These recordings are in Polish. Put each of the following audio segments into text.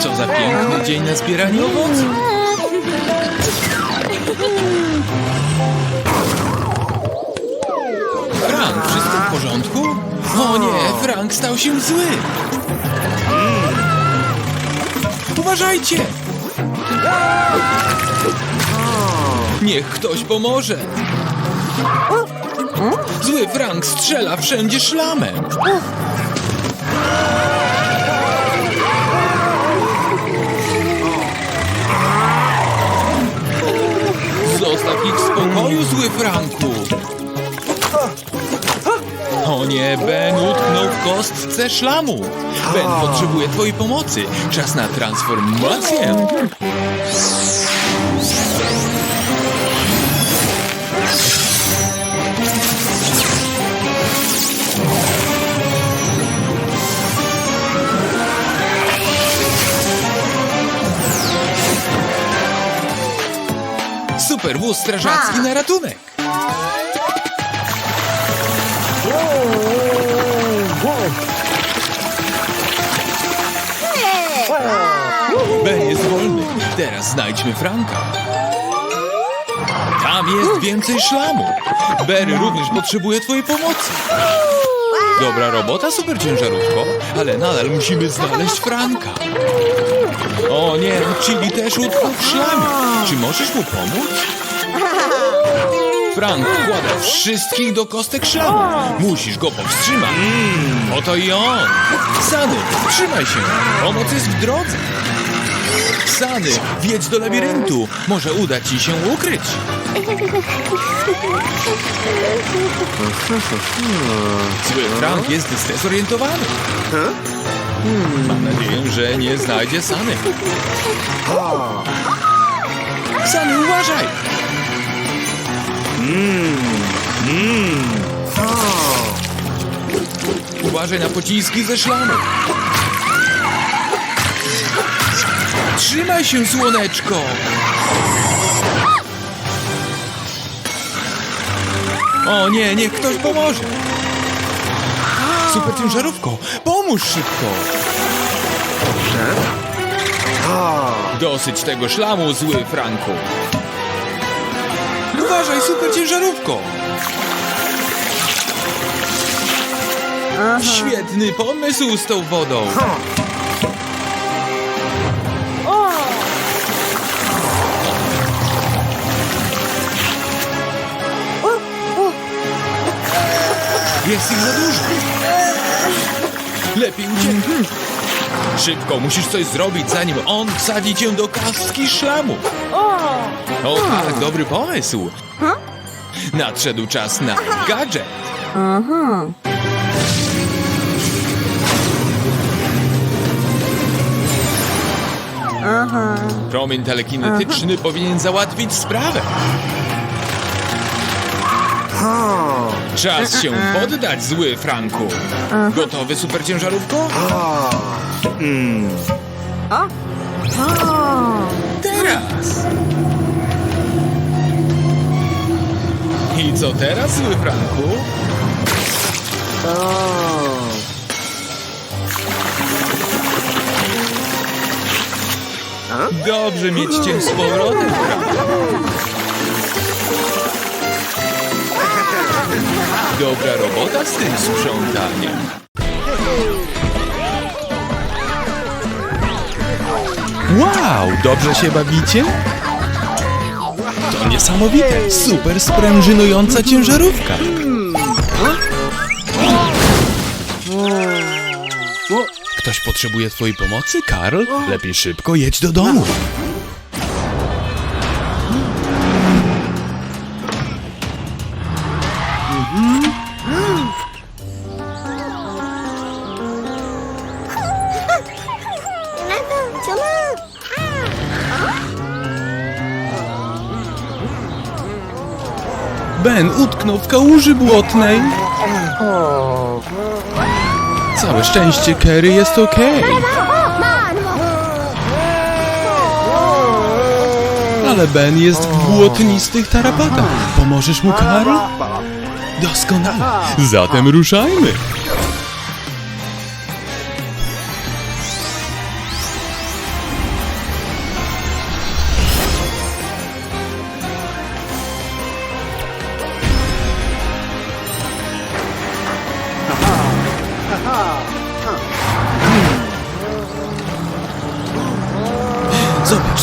Co za piękny dzień na zbieranie owoców. Frank, wszystko w porządku? O nie, Frank stał się zły. Uważajcie! Niech ktoś pomoże. Zły Frank strzela wszędzie szlamem. Zostaw ich w spokoju, zły Franku! O nie, Ben utknął w kostce szlamu. Ben potrzebuje twojej pomocy. Czas na transformację. Super wóz strażacki na ratunek. Ben jest wolny. Teraz znajdźmy Franka. Tam jest więcej szlamu. Berry również potrzebuje twojej pomocy. Dobra robota, super ciężarówko, ale nadal musimy znaleźć Franka. O nie, Chili też utknął w szlamie. Czy możesz mu pomóc? Frank wkłada wszystkich do kostek szlamu. Musisz go powstrzymać. Oto i on. Sany, trzymaj się. Pomoc jest w drodze. Sany, wjedź do labiryntu. Może uda ci się ukryć. Zły Frank jest zdezorientowany. Mam nadzieję, że nie znajdzie Sany. Sany, uważaj! Uważaj na pociski ze szlamu. Trzymaj się, słoneczko! O nie, niech ktoś pomoże! Super ciężarówko, szybko! Dosyć tego szlamu, zły Franku! Uważaj, super ciężarówko! Świetny pomysł z tą wodą! Jest ich za dużo! Lepiej uciekaj! Szybko, musisz coś zrobić, zanim on wsadzi cię do kaski szlamu! O tak, dobry pomysł! Nadszedł czas na gadżet! Promień telekinetyczny powinien załatwić sprawę. Czas się poddać, zły Franku. Gotowy, super ciężarówko? Teraz! I co teraz, zły Franku? Dobrze mieć cię z powrotem, Franku. Dobra robota z tym sprzątaniem. Wow, dobrze się bawicie? To niesamowite, super sprężynująca ciężarówka. Ktoś potrzebuje twojej pomocy, Karl? Lepiej szybko jedź do domu. Ben utknął w kałuży błotnej. Całe szczęście, Kerry, jest okej. Ale Ben jest w błotnistych tarapatach. Pomożesz mu, Karl? Doskonale. Zatem ruszajmy.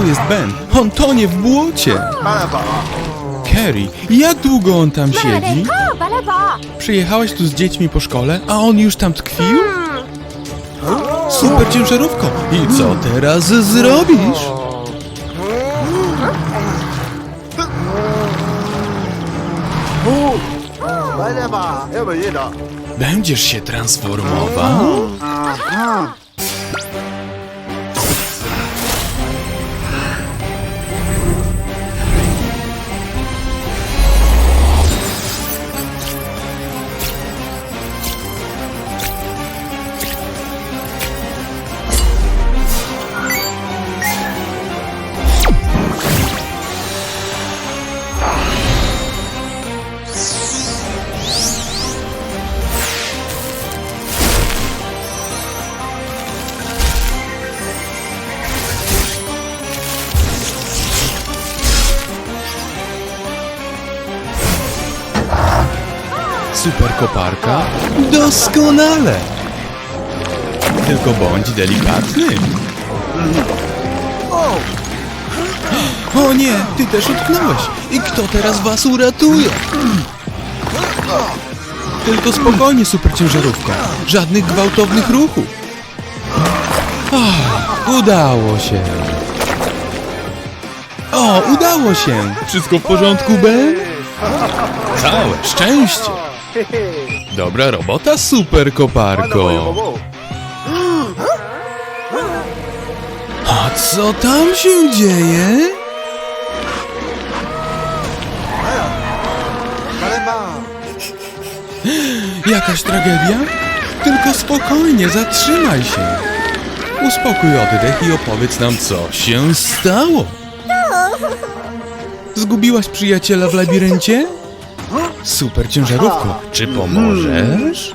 Tu jest Ben. On tonie w błocie. Kerry, jak długo on tam siedzi? Przyjechałaś tu z dziećmi po szkole, a on już tam tkwił? Super ciężarówko. I co teraz zrobisz? Będziesz się transformował? Super koparka? Doskonale! Tylko bądź delikatny. O nie, ty też utknąłeś. I kto teraz was uratuje? Tylko spokojnie, super ciężarówka. Żadnych gwałtownych ruchów. Ach, udało się. O, udało się. Wszystko w porządku, Ben? Całe szczęście. Dobra robota, super koparko. A co tam się dzieje? Jakaś tragedia? Tylko spokojnie, zatrzymaj się. Uspokój oddech i opowiedz nam, co się stało. Zgubiłaś przyjaciela w labiryncie? Super ciężarówko, czy pomożesz?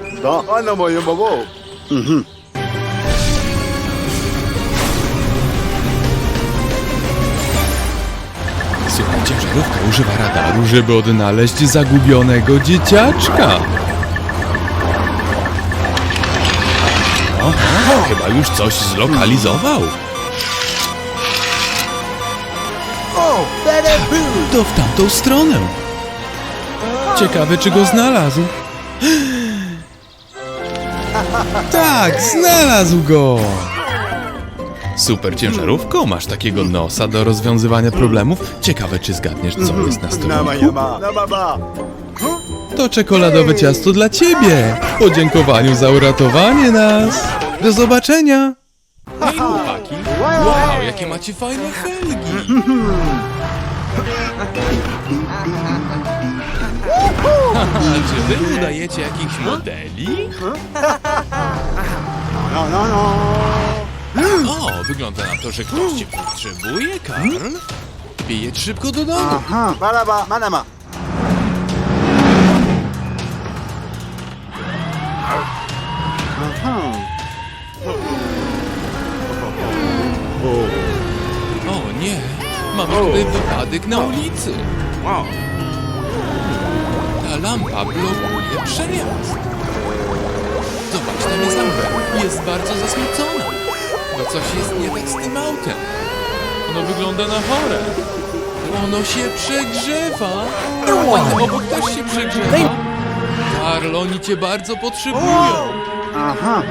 Super ciężarówka używa radaru, żeby odnaleźć zagubionego dzieciaczka. Aha, chyba już coś zlokalizował. To w tamtą stronę. Ciekawe, czy go znalazł. Tak, znalazł go. Super ciężarówko, masz takiego nosa do rozwiązywania problemów. Ciekawe, czy zgadniesz, co jest na stoliku. To czekoladowe ciasto dla ciebie. W podziękowaniu za uratowanie nas. Do zobaczenia. Hej, chłopaki. Wow, jakie macie fajne felgi. Haha, czy wy udajecie jakichś modeli? O, wygląda na to, że ktoś cię potrzebuje, Karl. Jedź szybko do domu. Balaba, manama. O nie, mamy tutaj wypadek na ulicy. Ta lampa blokuje przejazd. Zobacz, tam jest lampa. Jest bardzo zasmucona. Bo coś jest nie tak z tym autem. Ono wygląda na chore. Ono się przegrzewa. Ten obok też się przegrzewa. Karl, oni cię bardzo potrzebują. Aha.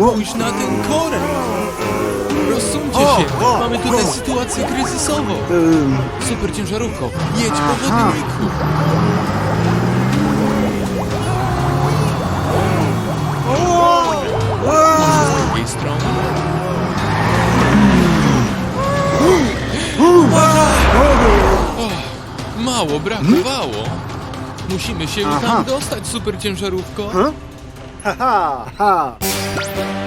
Spójrz na ten korek. Rozsumcie O, się! o, Mamy tutaj o. sytuację kryzysową! Ym, Super ciężarówko, jedź po chodniku! Z drugiej strony... Och, Mało brakowało! Musimy się tam dostać, super ciężarówko! huh? Ha, ha,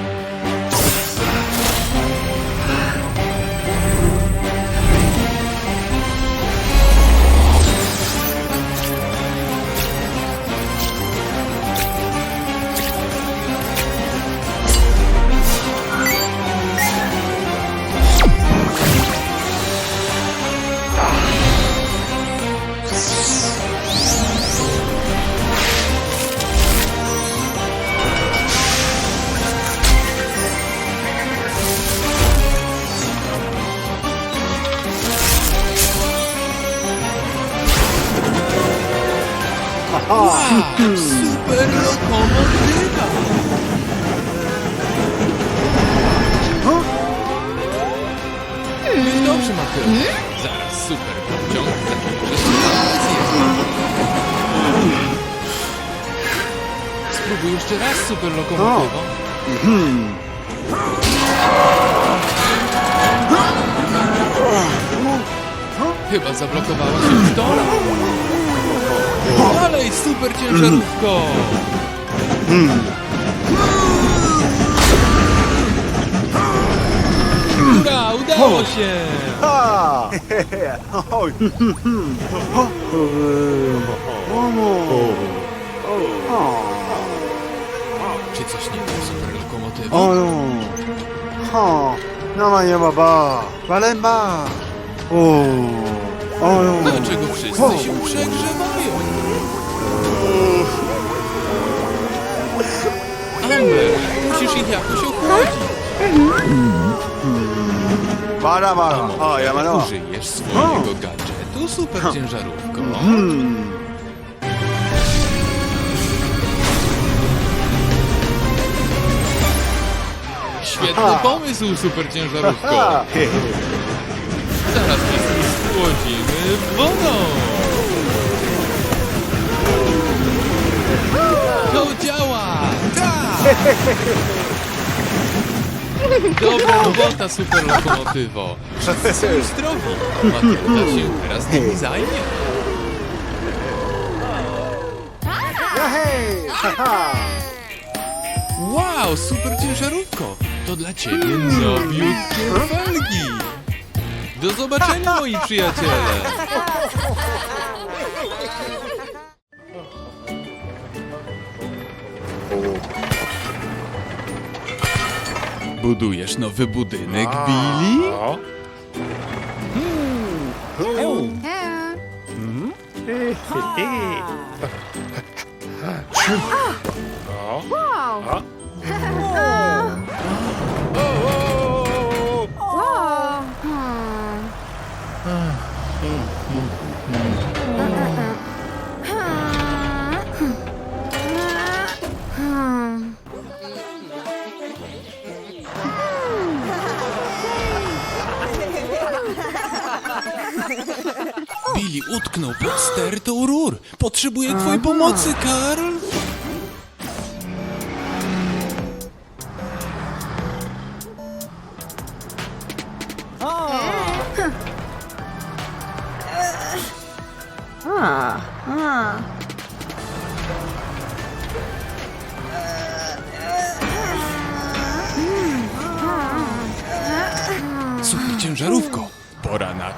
Mateusz. Zaraz super pociąg. Spróbuj jeszcze raz super lokomotywą. Hmm. Chyba zablokowała się w tora. Dalej, super ciężarówko! Hurra, udało się! Ha! Oj. Czy coś nie było super lokomotywą? o, no. Ha. No ma nie ma ba. Balemba. O. O, no. Dlaczego wszyscy się przegrzewają? Amber, musisz ich jakoś ochłodzić. Bara, bara. O, ja ma no. Użyjesz swojego gadżetu, super ciężarówko. Hmm. Świetny pomysł, super ciężarówko. Ha. he, he. Zaraz wszystkich schłodzimy wodą. To działa! Tak! Dobra robota, super lokomotywo. Wszyscy są już zdrowi. Matylda się teraz nimi zajmie. Wow, super ciężarówko! To dla ciebie nowiutkie felgi! Do zobaczenia, moi przyjaciele! Budujesz nowy budynek, Billy? Billy utknął pod stertą rur. Potrzebuję twojej pomocy, Karl!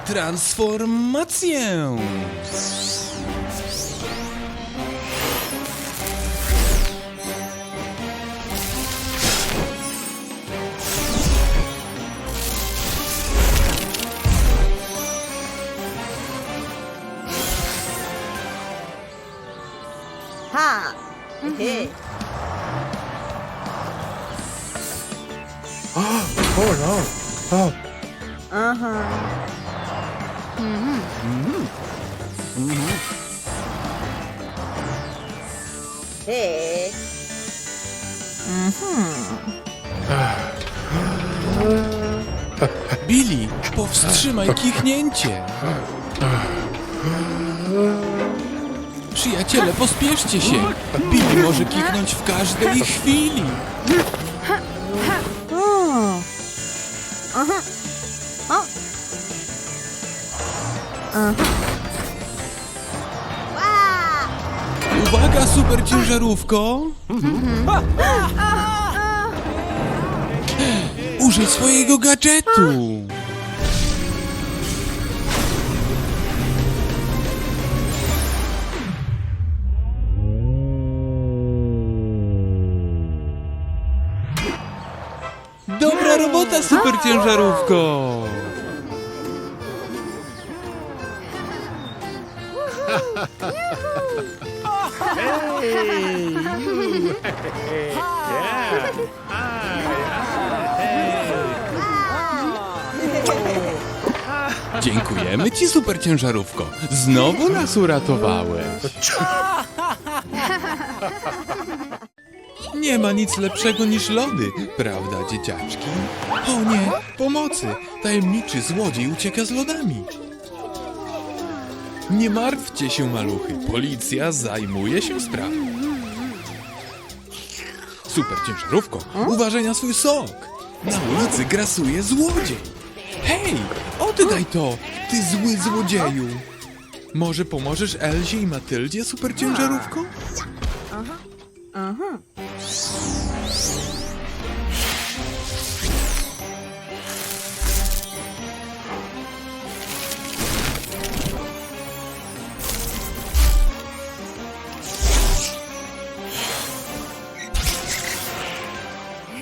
Transformację! Ha! Hey. Powstrzymaj kichnięcie. Przyjaciele, pospieszcie się. Billy może kichnąć w każdej chwili. O. Aha. O. Aha. Ła! Uwaga, super ciężarówko! Użyj swojego gadżetu! Robota, super ciężarówko! Dziękujemy ci, super ciężarówko. Znowu nas uratowałeś. Nie ma nic lepszego niż lody, prawda, dzieciaczki? O nie, pomocy! Tajemniczy złodziej ucieka z lodami. Nie martwcie się, maluchy. Policja zajmuje się sprawą. Super ciężarówko, uważaj na swój sok. Na ulicy grasuje złodziej. Hej, oddaj to, ty zły złodzieju. Może pomożesz Elzie i Matyldzie, super ciężarówko? Aha.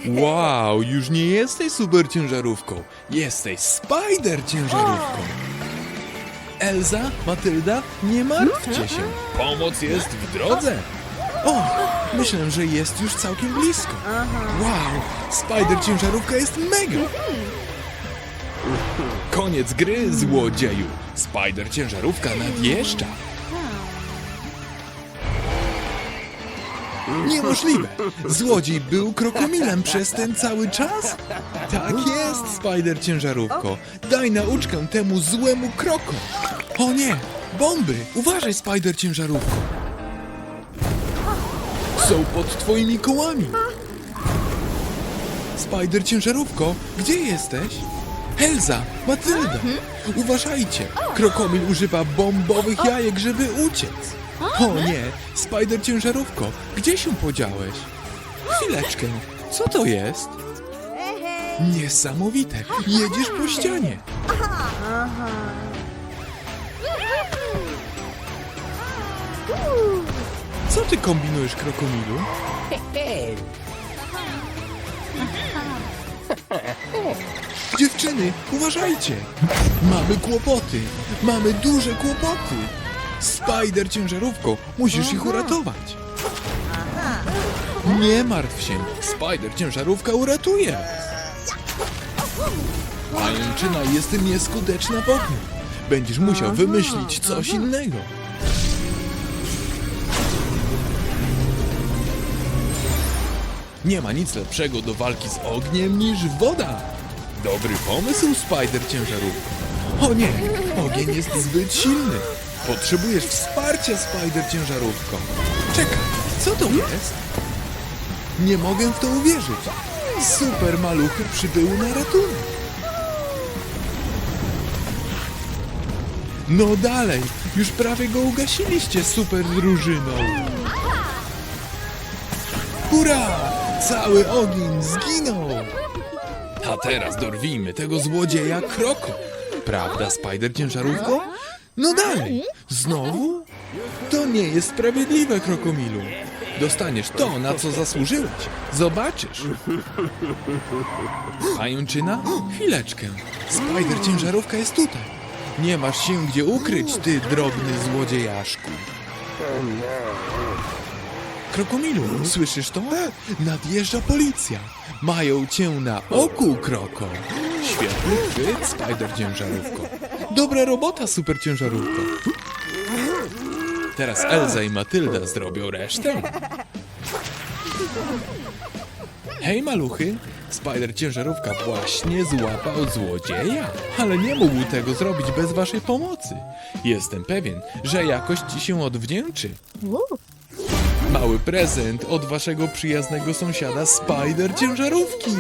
Wow, już nie jesteś super ciężarówką. Jesteś spider ciężarówką. Elza, Matylda, nie martwcie się. Pomoc jest w drodze. O, myślę, że jest już całkiem blisko. Wow, spider ciężarówka jest mega. Koniec gry, złodzieju. Spider ciężarówka nadjeżdża. Niemożliwe! Złodziej był krokomilem przez ten cały czas? Tak jest, Spider ciężarówko. Daj nauczkę temu złemu krokom. O nie! Bomby! Uważaj, Spider ciężarówko. Są pod twoimi kołami. Spider ciężarówko, gdzie jesteś? Elza, Matylda, uważajcie! Krokomil używa bombowych jajek, żeby uciec. O nie, Spider ciężarówko, gdzie się podziałeś? Chwileczkę, co to jest? Niesamowite, jedziesz po ścianie. Co ty kombinujesz, krokomilu? Dziewczyny, uważajcie! Mamy kłopoty! Mamy duże kłopoty! Spider ciężarówko, musisz ich uratować! Nie martw się, Spider ciężarówka uratuje! Pajęczyna jest nieskuteczna w ogniu. Będziesz musiał wymyślić coś innego. Nie ma nic lepszego do walki z ogniem niż woda. Dobry pomysł, Spider ciężarówko. O nie, ogień jest zbyt silny. Potrzebujesz wsparcia, Spider ciężarówko. Czekaj, co to jest? Nie mogę w to uwierzyć. Super maluchy przybyły na ratunek. No dalej, już prawie go ugasiliście, super drużyną. Hurra! Cały ogień zginął! A teraz dorwijmy tego złodzieja kroko. Prawda, Spider ciężarówko? No dalej! Znowu? To nie jest sprawiedliwe, krokomilu. Dostaniesz to, na co zasłużyłeś. Zobaczysz. Pajęczyna? Chwileczkę. Spider ciężarówka jest tutaj. Nie masz się gdzie ukryć, ty drobny złodziejaszku. Krokomilu, słyszysz to? Nadjeżdża policja. Mają cię na oku, Kroko. Świetny chwyt, Spider ciężarówko. Dobra robota, super ciężarówko. Teraz Elza i Matylda zrobią resztę. Hej, maluchy. Spider ciężarówka właśnie złapał złodzieja, ale nie mógł tego zrobić bez waszej pomocy. Jestem pewien, że jakoś ci się odwdzięczy. Mały prezent od waszego przyjaznego sąsiada Spider ciężarówki.